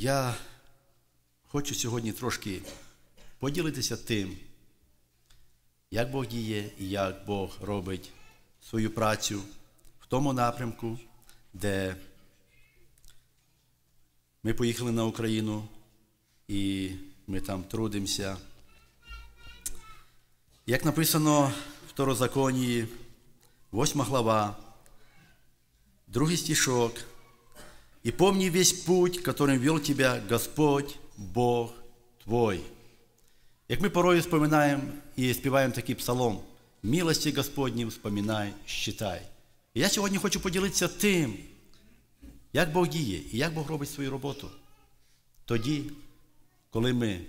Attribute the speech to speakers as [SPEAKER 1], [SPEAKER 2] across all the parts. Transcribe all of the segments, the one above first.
[SPEAKER 1] Я хочу сьогодні трошки поділитися тим, як Бог діє і як Бог робить свою працю в тому напрямку, де ми поїхали на Україну і ми там трудимося. Як написано в Второзаконії, 8 глава, другий стишок, «И помни весь путь, которым вел тебя Господь, Бог твой». Як ми порою вспоминаємо і співаємо такий псалом, «Милості Господні вспоминай, считай». І я сьогодні хочу поділитися тим, як Бог діє і як Бог робить свою роботу. Тоді, коли ми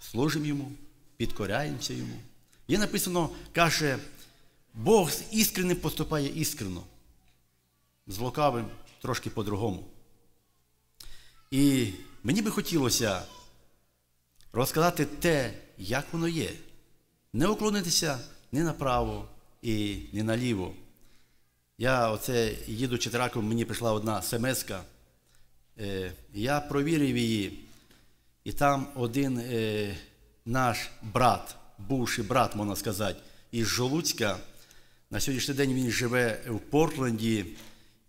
[SPEAKER 1] служимо Йому, підкоряємося Йому. Є написано, каже, Бог з іскренним поступає іскренно, з лукавим трошки по-другому. І мені би хотілося розказати те, як воно є. Не уклонитися ні направо і ні наліво. Я оце їдучи траком, мені прийшла одна смс-ка. Е, я провірив її, і там один е, наш брат, бувший брат, можна сказати, із Жолуцька. На сьогоднішній день він живе в Портленді,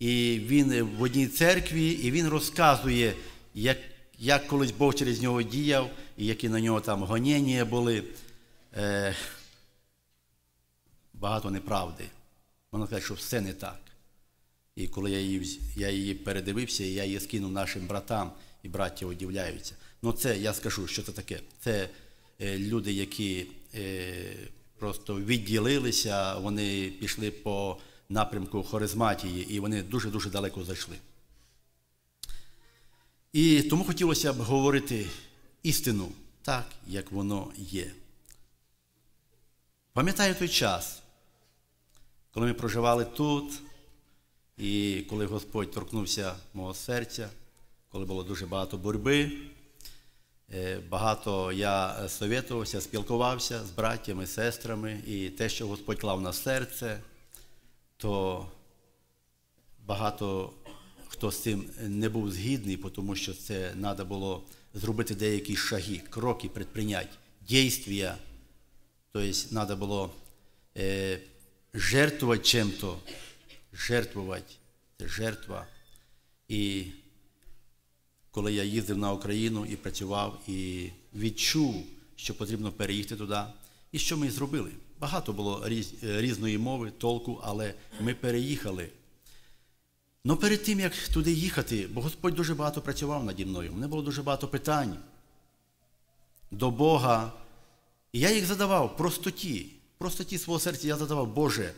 [SPEAKER 1] і він в одній церкві, і він розказує, як як колись Бог через нього діяв, і які на нього там гоніння були. Е, Багато неправди. Можна сказати, що все не так. І коли я її я її передивився, я її скинув нашим братам, і браття удивляються. Ну це я скажу, що це таке. Це е, люди, які е, просто відділилися, вони пішли по напрямку харизматії, і вони дуже-дуже далеко зайшли. І тому хотілося б говорити істину так, як воно є. Пам'ятаю той час, коли ми проживали тут, і коли Господь торкнувся мого серця, коли було дуже багато боротьби, багато я совєтувався, спілкувався з браттями, сестрами, і те, що Господь клав на серце, то багато хто з цим не був згідний, тому що це треба було зробити деякі шаги, кроки предпринять, дійствия. Тобто треба було е, жертвувати чим-то, жертвувати, це жертва. І коли я їздив на Україну і працював, і відчув, що потрібно переїхати туди, і що ми зробили. Багато було різ, різної мови, толку, але ми переїхали. Ну перед тим, як туди їхати, бо Господь дуже багато працював наді мною. У мене було дуже багато питань до Бога. І я їх задавав простоті, простоті свого серця я задавав, Боже,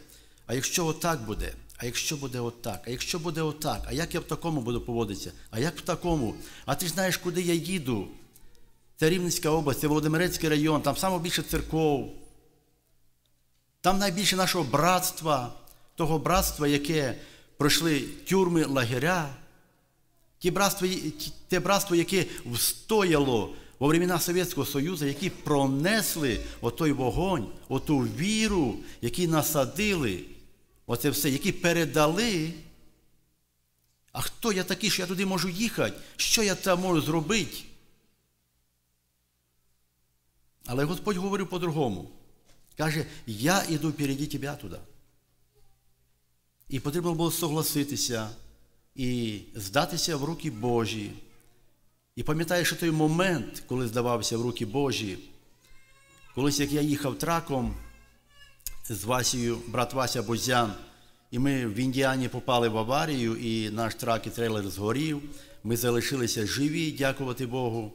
[SPEAKER 1] а якщо отак буде, а якщо буде отак, а якщо буде отак, а як я в такому буду поводитися, а як в такому? А ти ж знаєш, куди я їду? Це Рівненська область, це Володимирецький район, там найбільше церков, там найбільше нашого братства, того братства, яке пройшли тюрми, лагеря, ті братство, те братство, яке встояло во времена Совєтського Союзу, які пронесли отой вогонь, оту віру, які насадили, оце все, які передали. А хто я такий, що я туди можу їхати? Що я там можу зробити? Але Господь говорив по-другому. Каже, я іду впереді тебе туди. І потрібно було согласитися і здатися в руки Божі. І пам'ятаю, що той момент, коли здавався в руки Божі, колись як я їхав траком з Васією, брат Вася Бозян, і ми в Індіані попали в аварію, і наш трак і трейлер згорів. Ми залишилися живі, дякувати Богу.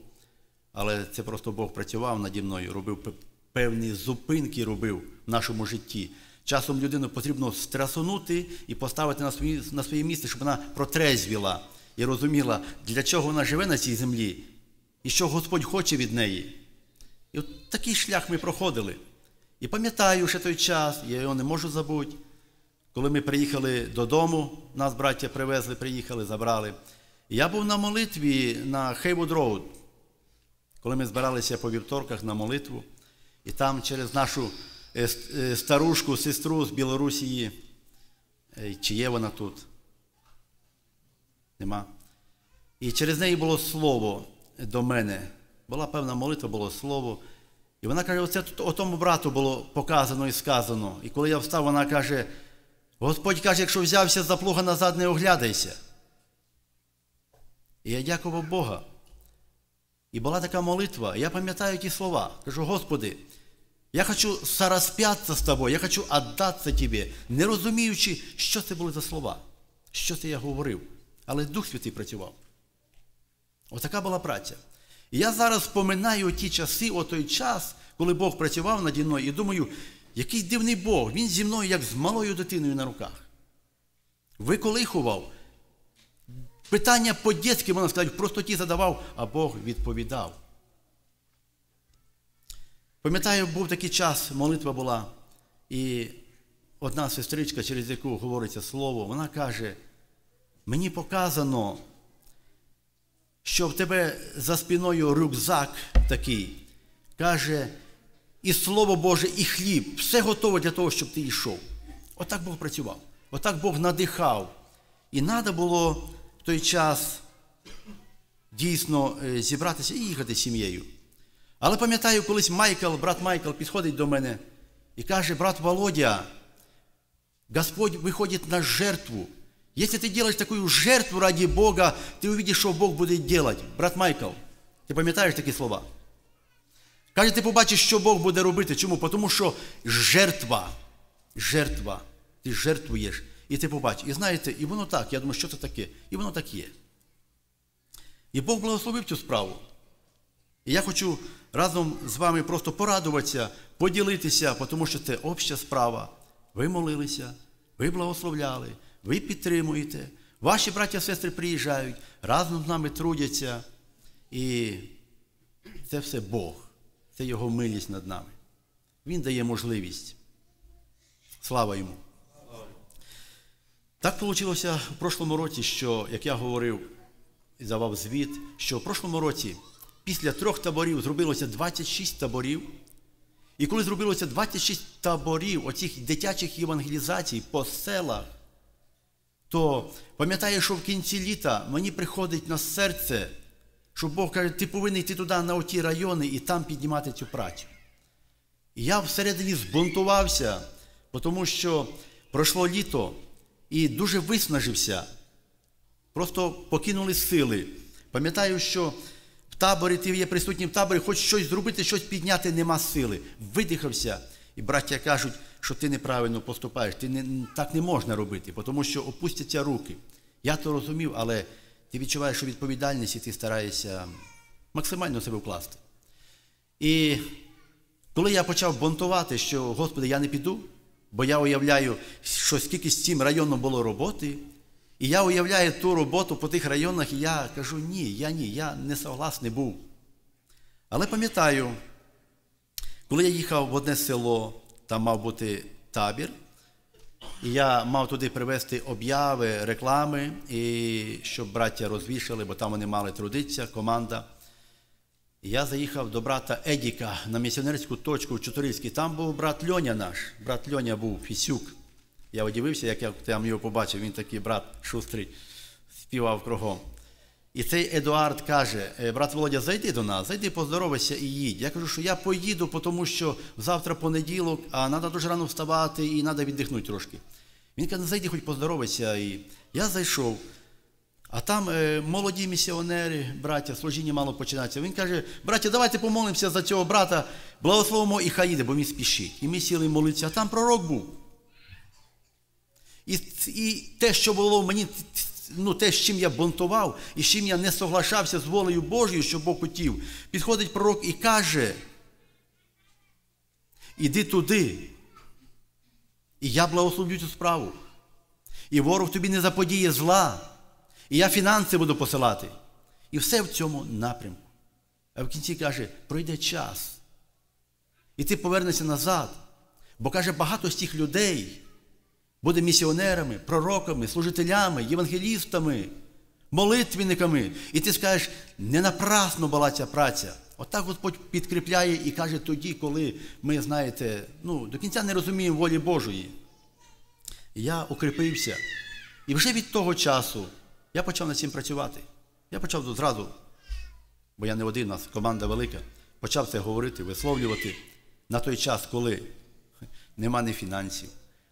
[SPEAKER 1] Але це просто Бог працював наді мною, робив певні зупинки робив в нашому житті. Часом людину потрібно страсунути і поставити на своє, на своє місце, щоб вона протрезвіла і розуміла, для чого вона живе на цій землі і що Господь хоче від неї. І от такий шлях ми проходили. І пам'ятаю ще той час, я його не можу забути, коли ми приїхали додому, нас браття привезли, приїхали, забрали. Я був на молитві на Хейвуд Роуд, коли ми збиралися по вівторках на молитву, і там через нашу старушку, сестру з Білорусії, чи є вона тут? Нема. І через неї було слово до мене. Була певна молитва, було слово. І вона каже: оце тут тому брату було показано і сказано. І коли я встав, вона каже: Господь каже, якщо взявся за плуга назад, не оглядайся. І я дякував Бога. І була така молитва, я пам'ятаю ті слова. Кажу, Господи, я хочу сорасп'ятися з тобою, я хочу віддатися Тобі, не розуміючи, що це були за слова, що це я говорив. Але Дух Святий працював. Отака була праця. І я зараз споминаю ті часи, о той час, коли Бог працював наді мною, і думаю, який дивний Бог, він зі мною, як з малою дитиною на руках. Виколихував. Питання по-дєцьки, можна сказати, в простоті задавав, а Бог відповідав. Пам'ятаю, був такий час, молитва була, і одна сестричка, через яку говориться слово, вона каже: мені показано, що в тебе за спиною рюкзак такий, каже, і Слово Боже, і хліб, все готово для того, щоб ти йшов. Отак Бог працював, отак Бог надихав. І треба було той час дійсно е, зібратися і їхати з сім'єю. Але пам'ятаю, колись Майкл, брат Майкл, підходить до мене і каже, брат Володя, Господь виходить на жертву. Если ты делаешь такую жертву ради Бога, ты увидишь, що Бог буде делать. Брат Майкл, ти пам'ятаєш такі слова? Каже, ти побачиш, що Бог буде робити. Чому? Тому що жертва, жертва, ти жертвуєш, і ти побачиш. І знаєте, і воно так, я думаю, що це таке? І воно так є. І Бог благословив цю справу. І я хочу разом з вами просто порадуватися, поділитися, тому що це обща справа. Ви молилися, ви благословляли, ви підтримуєте. Ваші браття і сестри приїжджають, разом з нами трудяться. І це все Бог, це Його милість над нами. Він дає можливість. Слава йому. Так вийшло в прошлому році, що, як я говорив і давав звіт, що в прошлому році після трьох таборів зробилося 26 таборів. І коли зробилося 26 таборів оцих дитячих євангелізацій по селах, то пам'ятаю, що в кінці літа мені приходить на серце, що Бог каже, ти повинен йти туди на оті райони і там піднімати цю працю. І я всередині збунтувався, тому що пройшло літо і дуже виснажився. Просто покинули сили. Пам'ятаю, що в таборі ти є присутній в таборі, хоч щось зробити, щось підняти, нема сили. Видихався. І браття кажуть, що ти неправильно поступаєш, ти не, так не можна робити, тому що опустяться руки. Я то розумів, але ти відчуваєш, що відповідальність і ти стараєшся максимально себе вкласти. І коли я почав бунтувати, що, Господи, я не піду, бо я уявляю, що скільки з цим районом було роботи, і я уявляю ту роботу по тих районах, і я кажу, ні, я ні, я не согласний був. Але пам'ятаю, коли я їхав в одне село, там мав бути табір, і я мав туди привезти обяви, реклами, і щоб браття розвішали, бо там вони мали трудитися, команда. Я заїхав до брата Едіка на місіонерську точку в Чуторильській. Там був брат Льоня наш, брат Льоня був Фісюк. Я удивився, як я там його побачив, він такий брат шустрий, співав кругом. І цей Едуард каже: «Е, брат Володя, зайди до нас, зайди, поздоровайся і їдь. Я кажу, що я поїду, тому що завтра понеділок, а треба дуже рано вставати і треба віддихнути трошки. Він каже, зайди, хоч поздоровайся. І я зайшов. А там е, молоді місіонери, браття, служіння мало починається. Він каже, браття, давайте помолимося за цього брата, благословимо і хай їде, бо він спішить. І ми сіли молитися, а там пророк був. І і те, що було в мені, ну, те, з чим я бунтував, і з чим я не соглашався з волею Божою, що Бог хотів, підходить пророк і каже: іди туди. І я благословлю цю справу. І ворог тобі не заподіє зла. І я фінанси буду посилати. І все в цьому напрямку. А в кінці каже, пройде час. І ти повернешся назад. Бо каже, багато з тих людей буде місіонерами, пророками, служителями, євангелістами, молитвенниками. І ти скажеш, не напрасно була ця праця. Отак Господь підкріпляє і каже тоді, коли ми, знаєте, ну, до кінця не розуміємо волі Божої. Я укріпився. І вже від того часу я почав над цим працювати. Я почав тут зразу, бо я не один, у нас команда велика, почав це говорити, висловлювати на той час, коли нема ні фінансів,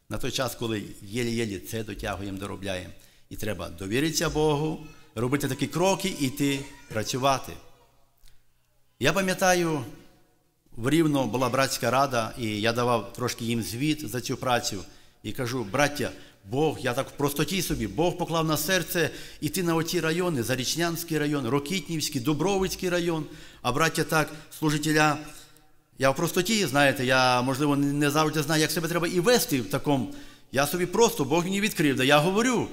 [SPEAKER 1] на той час, коли єлі-єлі це дотягуємо, доробляємо. І треба довіритися Богу, робити такі кроки і йти працювати. Я пам'ятаю, в Рівно була братська рада, і я давав трошки їм звіт за цю працю. І кажу, браття, Бог, я так в простоті собі, Бог поклав на серце йти на оті райони, Зарічнянський район, Рокітнівський, Дубровицький район. А браття так, служителя, я в простоті, знаєте, я, можливо, не завжди знаю, як себе треба і вести в такому. Я собі просто, Бог мені відкрив, да я говорю.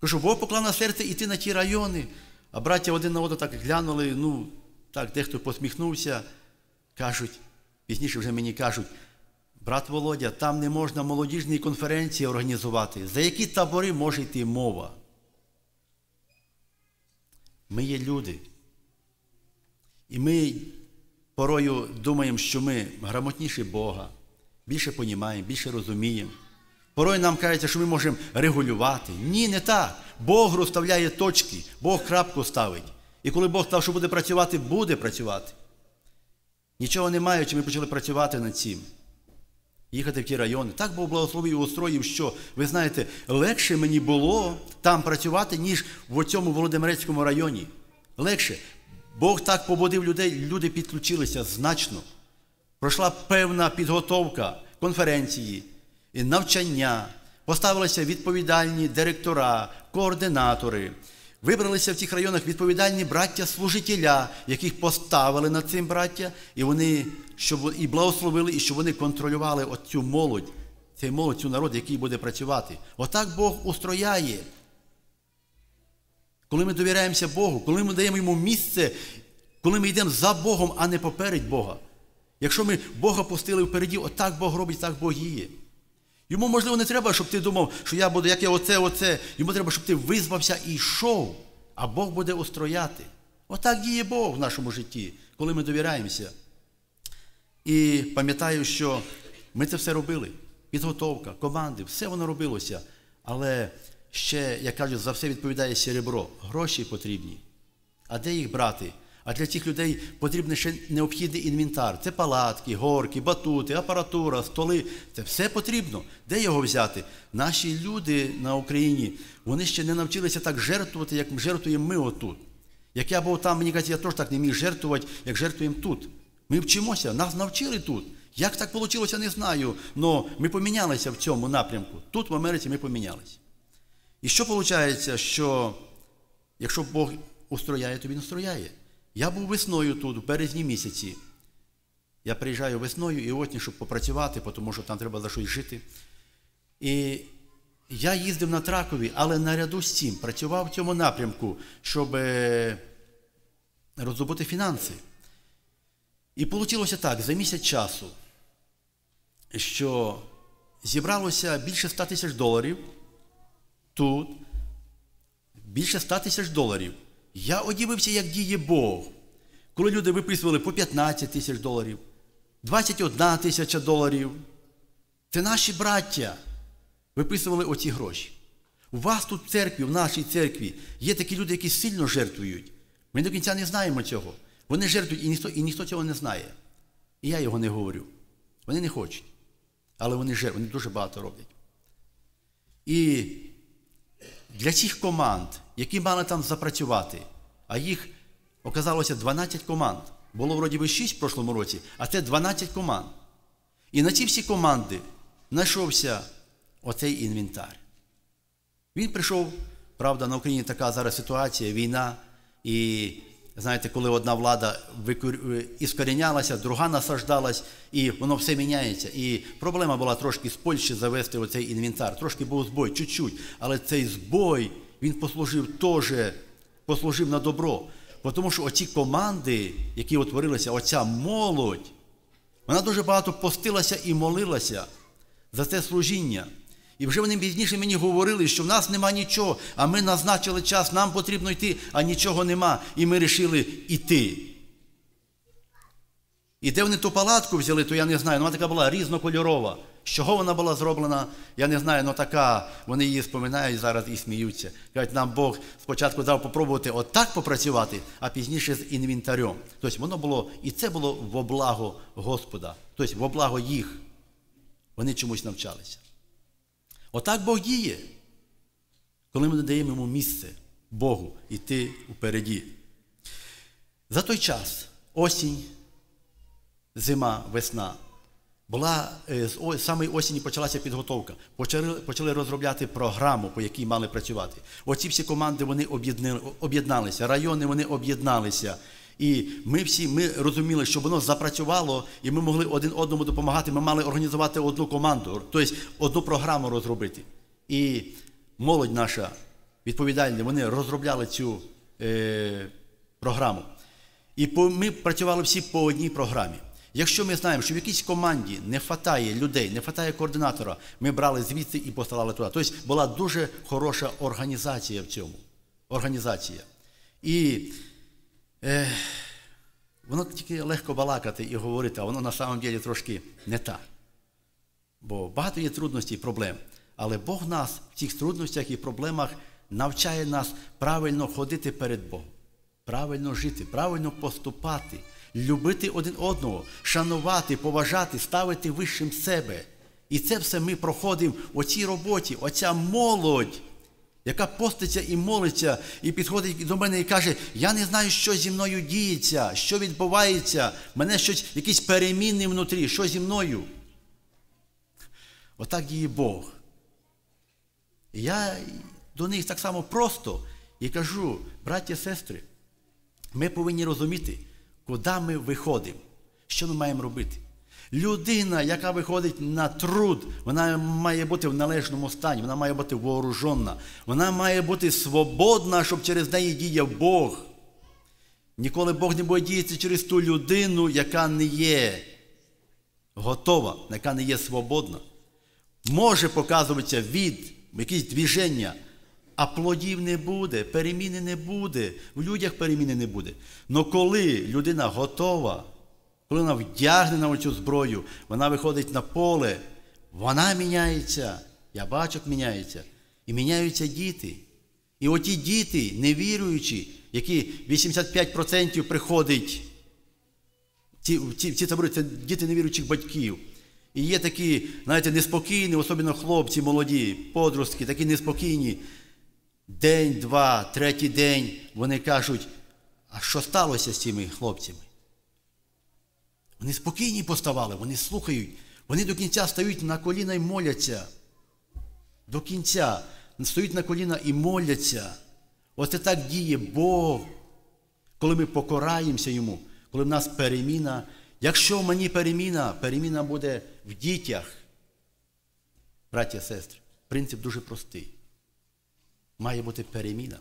[SPEAKER 1] Кажу, Бог поклав на серце йти на ті райони. А браття один на одного так глянули, ну, так, дехто посміхнувся, кажуть, пізніше вже мені кажуть, брат Володя, там не можна молодіжні конференції організувати. За які табори може йти мова? Ми є люди. І ми порою думаємо, що ми грамотніші Бога, більше понімаємо, більше розуміємо. Порой нам кажеться, що ми можемо регулювати. Ні, не так. Бог розставляє точки, Бог крапку ставить. І коли Бог сказав, що буде працювати, буде працювати. Нічого не маючи, ми почали працювати над цим. Їхати в ті райони. Так Бог благословив і устроїв, що, ви знаєте, легше мені було там працювати, ніж в цьому Володимирецькому районі. Легше. Бог так побудив людей, люди підключилися значно. Пройшла певна підготовка конференції, навчання, поставилися відповідальні директора, координатори. Вибралися в цих районах відповідальні браття-служителя, яких поставили над цим браття, і вони щоб, і благословили, і щоб вони контролювали оцю молодь, цей молодь, цю народ, який буде працювати. Отак Бог устрояє. Коли ми довіряємося Богу, коли ми даємо йому місце, коли ми йдемо за Богом, а не поперед Бога. Якщо ми Бога пустили впереді, отак Бог робить, так Бог є. Йому, можливо, не треба, щоб ти думав, що я буду, як я оце, оце. Йому треба, щоб ти визвався і йшов, а Бог буде устрояти. Отак діє Бог в нашому житті, коли ми довіряємося. І пам'ятаю, що ми це все робили. Підготовка, команди, все воно робилося. Але ще, як кажуть, за все відповідає серебро. Гроші потрібні. А де їх брати? А для цих людей потрібен ще необхідний інвентар. Це палатки, горки, батути, апаратура, столи. Це все потрібно. Де його взяти? Наші люди на Україні вони ще не навчилися так жертвувати, як жертвуємо ми отут. Як я був там, мені кажуть, я теж так не міг жертвувати, як жертвуємо тут. Ми вчимося, нас навчили тут. Як так вийшло, не знаю. Але ми помінялися в цьому напрямку. Тут, в Америці, ми помінялися. І що виходить, що якщо Бог устрояє, то він устрояє. Я був весною тут, в березні місяці. Я приїжджаю весною і осінь, щоб попрацювати, тому що там треба за щось жити. І я їздив на тракові, але наряду з цим працював в цьому напрямку, щоб роздобути фінанси. І вийшло так, за місяць часу, що зібралося більше 100 тисяч доларів тут, більше 100 тисяч доларів. Я одівився, як діє Бог. Коли люди виписували по 15 тисяч доларів, 21 тисяча доларів. Це наші браття виписували оці гроші. У вас тут в церкві, в нашій церкві, є такі люди, які сильно жертвують. Ми до кінця не знаємо цього. Вони жертвують, і ніхто і ніхто цього не знає. І я його не говорю. Вони не хочуть. Але вони жертвують, вони дуже багато роблять. І для цих команд, які мали там запрацювати, а їх оказалося 12 команд. Було вроді би 6 в прошлому році, а це 12 команд. І на ці всі команди знайшовся оцей інвентар. Він прийшов, правда, на Україні така зараз ситуація, війна. І знаєте, коли одна влада іскорінялася, друга насаждалась, і воно все міняється. І проблема була трошки з Польщі завести оцей інвентар. Трошки був збой, чуть-чуть. Але цей збой він послужив теж, послужив на добро. Тому що оці команди, які утворилися, оця молодь, вона дуже багато постилася і молилася за це служіння. І вже вони пізніше мені говорили, що в нас нема нічого, а ми назначили час, нам потрібно йти, а нічого нема. І ми вирішили йти. І де вони ту палатку взяли, то я не знаю. Вона така була різнокольорова. З чого вона була зроблена, я не знаю, але така, вони її споминають зараз і сміються. Кажуть, нам Бог спочатку дав попробувати отак попрацювати, а пізніше з інвентарем. Тобто воно було, і це було во благо Господа, тобто во благо їх. Вони чомусь навчалися. Отак Бог діє, коли ми надаємо йому місце Богу йти упереді. За той час осінь, зима, весна. Була е, з о- самої осені почалася підготовка. Почали, почали розробляти програму, по якій мали працювати. Оці всі команди вони об'єдналися, райони вони об'єдналися. І ми всі ми розуміли, що воно запрацювало, і ми могли один одному допомагати. Ми мали організувати одну команду, тобто одну програму розробити. І молодь наша відповідальна, вони розробляли цю е, програму. І по, ми працювали всі по одній програмі. Якщо ми знаємо, що в якійсь команді не вистачає людей, не вистачає координатора, ми брали звідси і посилали туди. Тобто була дуже хороша організація в цьому. Організація. І е, воно тільки легко балакати і говорити, а воно на самом деле трошки не так. Бо багато є трудностей і проблем. Але Бог нас в цих трудностях і проблемах навчає нас правильно ходити перед Богом, правильно жити, правильно поступати, любити один одного, шанувати, поважати, ставити вищим себе. І це все ми проходимо у цій роботі, оця молодь, яка поститься і молиться, і підходить до мене і каже: Я не знаю, що зі мною діється, що відбувається, мене щось, якісь переміни внутрі, що зі мною. Отак діє Бог. І я до них так само просто і кажу, браття, сестри, ми повинні розуміти, куди ми виходимо, що ми маємо робити. Людина, яка виходить на труд, вона має бути в належному стані, вона має бути вооружена, вона має бути свободна, щоб через неї діяв Бог. Ніколи Бог не буде діяти через ту людину, яка не є готова, яка не є свободна. Може показуватися від якісь движення, а плодів не буде, переміни не буде, в людях переміни не буде. Но коли людина готова, коли вона вдягнена в цю зброю, вона виходить на поле, вона міняється, я бачу, як міняється. І міняються діти. І оті діти, невіруючі, які 85% приходять ці, ці, ці табори це діти невіруючих батьків. І є такі, знаєте, неспокійні, особливо хлопці молоді, подростки, такі неспокійні. День, два, третій день вони кажуть, а що сталося з цими хлопцями? Вони спокійні поставали, вони слухають, вони до кінця стають на коліна і моляться. До кінця стають на коліна і моляться. Оце так діє Бог, коли ми покораємося йому, коли в нас переміна. Якщо в мені переміна, переміна буде в дітях. Браття сестри, принцип дуже простий. Має бути переміна.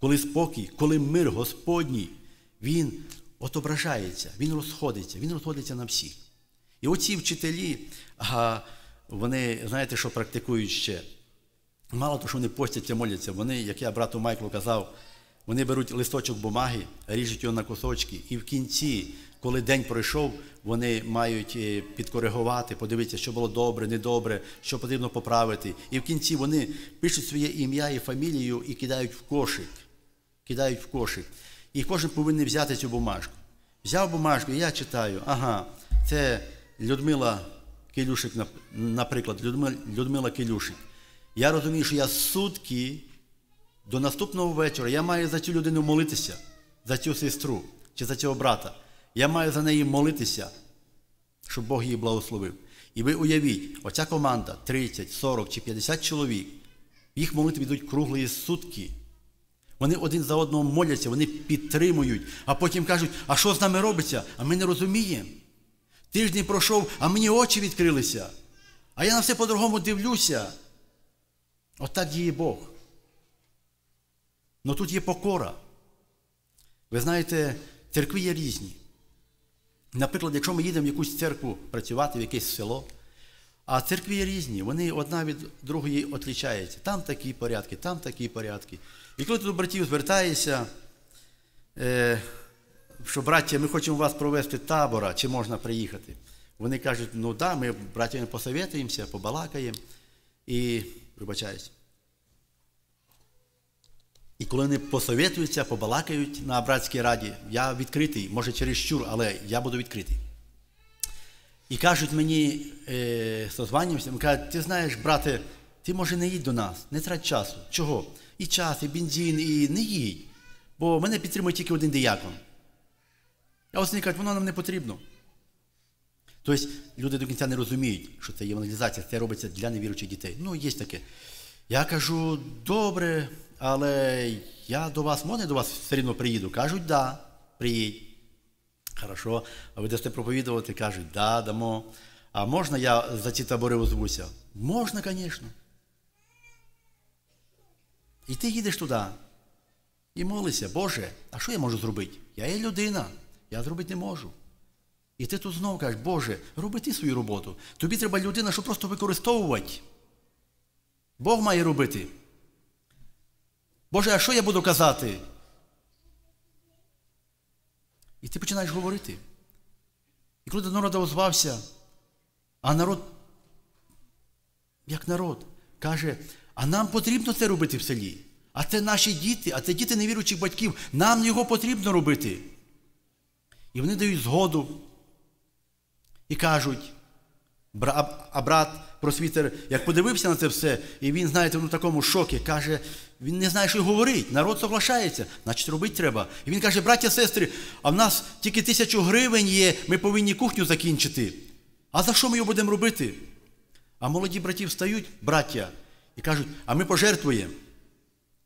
[SPEAKER 1] Коли спокій, коли мир Господній, він отображається, він розходиться, він розходиться на всіх. І оці вчителі, вони, знаєте, що практикують ще? Мало того, що вони постяться, моляться, вони, як я брату Майклу казав, вони беруть листочок бумаги, ріжуть його на кусочки, і в кінці, коли день пройшов, вони мають е, підкоригувати, подивитися, що було добре, недобре, що потрібно поправити. І в кінці вони пишуть своє ім'я і фамілію і кидають в кошик. Кидають в кошик. І кожен повинен взяти цю бумажку. Взяв бумажку, і я читаю, ага, це Людмила Килюшик, наприклад, Людмила, Людмила Килюшик. Я розумію, що я сутки до наступного вечора я маю за цю людину молитися, за цю сестру чи за цього брата. Я маю за неї молитися, щоб Бог її благословив. І ви уявіть, оця команда 30, 40 чи 50 чоловік, їх молитви йдуть круглої сутки. Вони один за одного моляться, вони підтримують, а потім кажуть, а що з нами робиться? А ми не розуміємо. Тиждень пройшов, а мені очі відкрилися. А я на все по-другому дивлюся. Отак діє Бог. Но тут є покора. Ви знаєте, церкви є різні. Наприклад, якщо ми їдемо в якусь церкву працювати, в якесь село, а церкви є різні, вони одна від другої відрізняються. Там такі порядки, там такі порядки. І коли ти до братів звертаєшся, що, браття, ми хочемо вас провести табора, чи можна приїхати. Вони кажуть, ну да, ми братями посоветуємося, побалакаємо і вибачаюсь. І коли вони посоветуються, побалакають на братській раді, я відкритий, може через щур, але я буду відкритий. І кажуть мені, е, созванюємося, кажуть, ти знаєш, брате, ти може не їдь до нас, не трать часу. Чого? І час, і бензин, і не їдь. Бо мене підтримує тільки один диякон. А ось вони кажуть, воно нам не потрібно. Тобто люди до кінця не розуміють, що це євангелізація, це робиться для невіруючих дітей. Ну, є таке. Я кажу, добре, але я до вас, можна до вас все одно приїду? Кажуть, да, приїдь. Хорошо, а ви дасте проповідувати, кажуть, да, дамо. А можна я за ці табори озвуся? Можна, звісно. І ти їдеш туди і молишся, Боже, а що я можу зробити? Я є людина, я зробити не можу. І ти тут знову кажеш, Боже, роби ти свою роботу. Тобі треба людина, щоб просто використовувати. Бог має робити. Боже, а що я буду казати? І ти починаєш говорити. І коли до народу озвався, а народ, як народ, каже, а нам потрібно це робити в селі. А це наші діти, а це діти невіруючих батьків. Нам його потрібно робити. І вони дають згоду і кажуть, а брат просвітер, як подивився на це все, і він, знаєте, в такому шокі, каже, він не знає, що говорить. Народ соглашається, значить робити треба. І він каже, браття, сестри, а в нас тільки тисячу гривень є, ми повинні кухню закінчити. А за що ми його будемо робити? А молоді браті встають, браття, і кажуть, а ми пожертвуємо.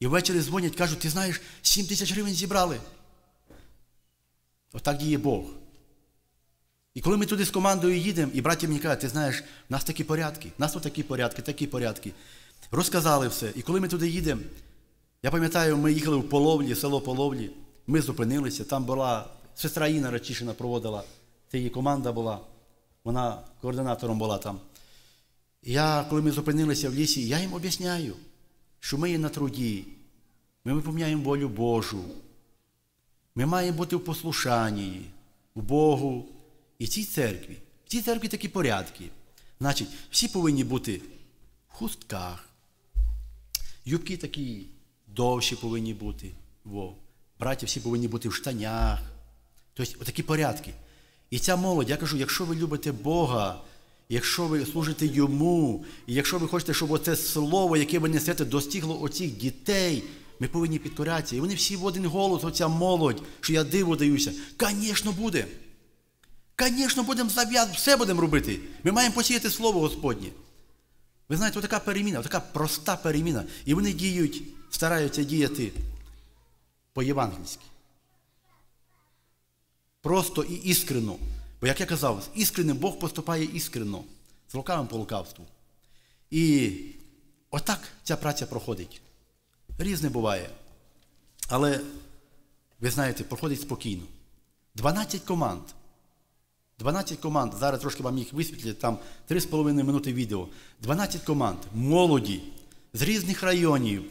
[SPEAKER 1] І ввечері дзвонять, кажуть, ти знаєш, 7 тисяч гривень зібрали. Отак діє Бог. І коли ми туди з командою їдемо, і браті мені кажуть, ти знаєш, в нас такі порядки, в нас тут такі порядки, такі порядки. Розказали все. І коли ми туди їдемо, я пам'ятаю, ми їхали в Половлі, село Половлі, ми зупинилися, там була сестра Інна Рачишина проводила, це її команда була, вона координатором була там. Я, коли ми зупинилися в лісі, я їм об'ясняю, що ми є на труді, ми виповняємо волю Божу. Ми маємо бути в послушанні, в Богу. І цій церкві, в цій церкві такі порядки. Значить, всі повинні бути в хустках. Юбки такі довші повинні бути. Во. Браті всі повинні бути в штанях. Тобто, отакі порядки. І ця молодь, я кажу, якщо ви любите Бога, якщо ви служите Йому, і якщо ви хочете, щоб оце слово, яке ви несете, достигло оцих дітей, ми повинні підкорятися. І вони всі в один голос, оця молодь, що я диво даюся. Звісно, буде. Звісно, будемо зав'язувати, все будемо робити. Ми маємо посіяти Слово Господнє. Ви знаєте, така переміна, така проста переміна. І вони діють, стараються діяти по-євангельськи. Просто і іскренно. Бо, як я казав, з іскренним Бог поступає іскренно, з лукавим по лукавству. І отак ця праця проходить. Різне буває. Але, ви знаєте, проходить спокійно. 12 команд. 12 команд, зараз трошки вам їх висвітлять, там 3,5 минути відео. 12 команд, молоді, з різних районів.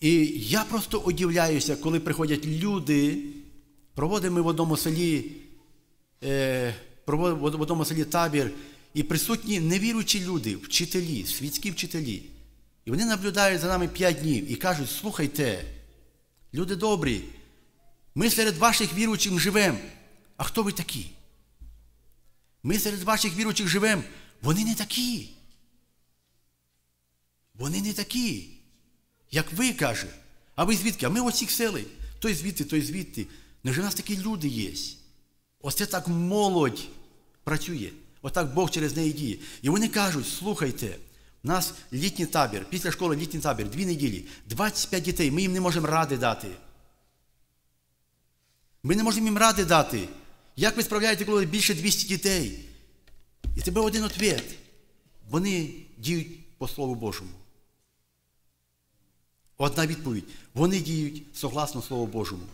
[SPEAKER 1] І я просто удивляюся, коли приходять люди, проводимо ми в одному селі, е, в одному селі табір, і присутні невіруючі люди, вчителі, світські вчителі. І вони наблюдають за нами 5 днів і кажуть, слухайте, люди добрі, ми серед ваших віруючих живемо. А хто ви такі? Ми серед ваших віруючих живемо. Вони не такі. Вони не такі. Як ви каже. А ви звідки? А ми оцих сели. Той звідти, той звідти. Невже в нас такі люди є? Оце так молодь працює. Отак Бог через неї діє. І вони кажуть, слухайте, у нас літній табір, після школи літній табір, дві неділі, 25 дітей, ми їм не можемо ради дати. Ми не можемо їм ради дати. Як ви справляєте, коли більше 200 дітей? І тебе один ответ. Вони діють по Слову Божому. Одна відповідь. Вони діють согласно Слову Божому.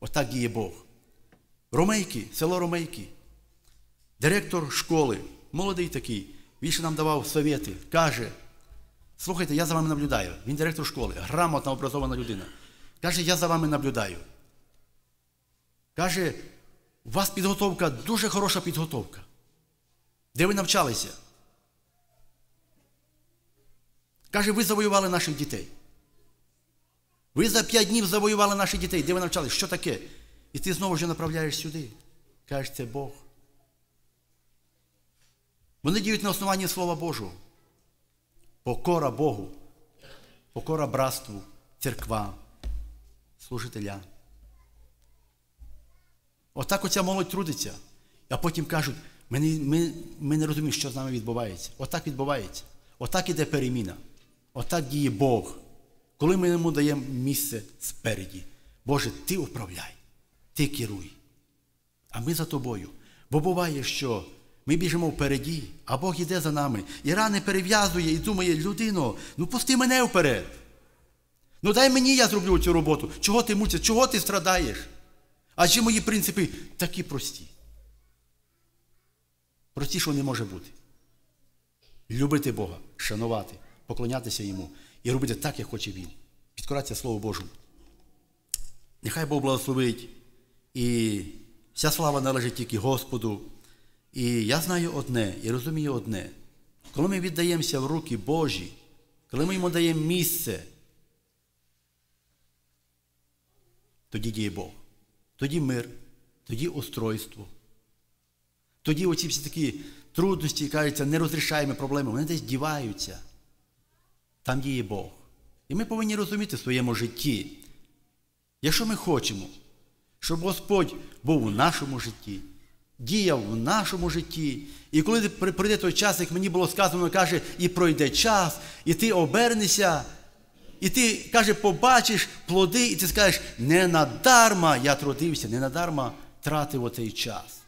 [SPEAKER 1] Отак діє Бог. Ромейки, село Ромейки. Директор школи, молодий такий, він ще нам давав совєти, каже, слухайте, я за вами наблюдаю. Він директор школи, грамотна образована людина. Каже, я за вами наблюдаю. Каже, У вас підготовка дуже хороша підготовка. Де ви навчалися? Каже, ви завоювали наших дітей. Ви за п'ять днів завоювали наших дітей. Де ви навчалися? Що таке? І ти знову ж направляєш сюди. Кажеш, це Бог. Вони діють на основанні Слова Божого. Покора Богу, покора братству, церква, служителя. Отак оця молодь трудиться. А потім кажуть, ми не, ми, ми не розуміємо, що з нами відбувається. Отак відбувається. Отак іде переміна. Отак діє Бог. Коли ми йому даємо місце спереді. Боже, ти управляй, ти керуй. А ми за тобою. Бо буває, що ми біжимо впереді, а Бог йде за нами. І рани перев'язує і думає, людино, ну пусти мене вперед. Ну дай мені я зроблю цю роботу. Чого ти мучиш, чого ти страдаєш? Адже мої принципи такі прості. Простішого не може бути. Любити Бога, шанувати, поклонятися Йому і робити так, як хоче Він. Підкоратися Слову Божому. Нехай Бог благословить. І вся слава належить тільки Господу. І я знаю одне, і розумію одне. Коли ми віддаємося в руки Божі, коли ми йому даємо місце, тоді діє Бог. Тоді мир, тоді устройство. Тоді оці всі такі трудності, кажуться, нерозрішаємо проблеми, вони десь діваються. Там діє Бог. І ми повинні розуміти в своєму житті, якщо ми хочемо, щоб Господь був у нашому житті, діяв в нашому житті. І коли прийде той час, як мені було сказано, каже, і пройде час, і ти обернешся, і ти, каже, побачиш плоди, і ти скажеш, не надарма я трудився, не надарма тратив оцей час.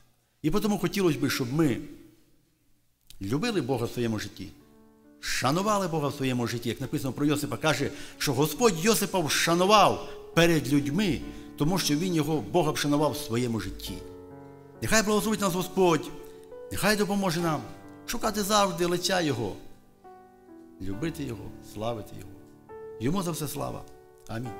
[SPEAKER 1] І тому хотілося б, щоб ми любили Бога в своєму житті, шанували Бога в своєму житті, як написано про Йосипа, каже, що Господь Йосипа вшанував перед людьми, тому що він його Бога вшанував в своєму житті. Нехай благословить нас Господь, нехай допоможе нам шукати завжди лиця Його, любити Його, славити Його. Йому за все слава. Амінь.